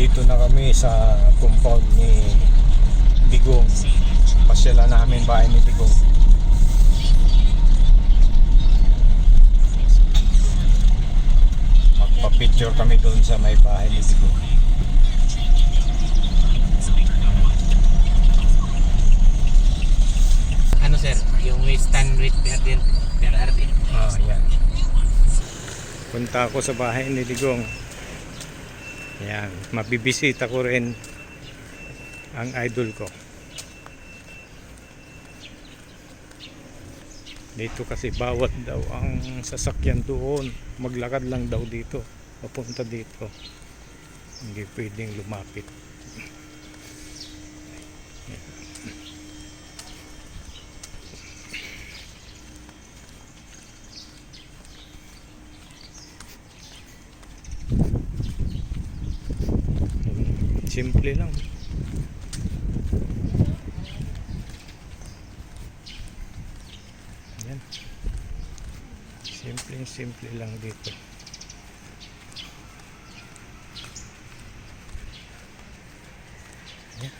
Nandito na kami sa compound ni Digong. Pasyalan namin bahay ni Digong. Magpa-picture kami doon sa may bahay ni Digong. Ano sir, yung stand rate per din, per RD. Ah, yan. Punta ako sa bahay ni Digong. Yan, mabibisita ko rin ang idol ko. Dito kasi bawat daw ang sasakyan doon. Maglakad lang daw dito. Papunta dito. Hindi pwedeng lumapit. Simple lang. Yan. Simple simple lang dito. Yan.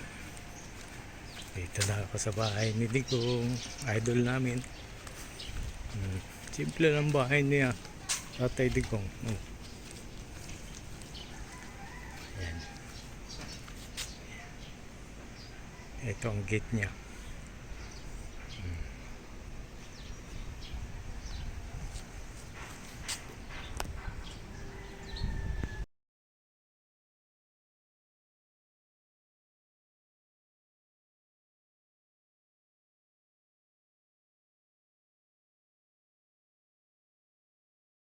Dito na ako sa bahay ni Digong, idol namin. Hmm. Simple lang bahay niya. Tatay Digong. Hmm. ito ang gate niya. Hmm.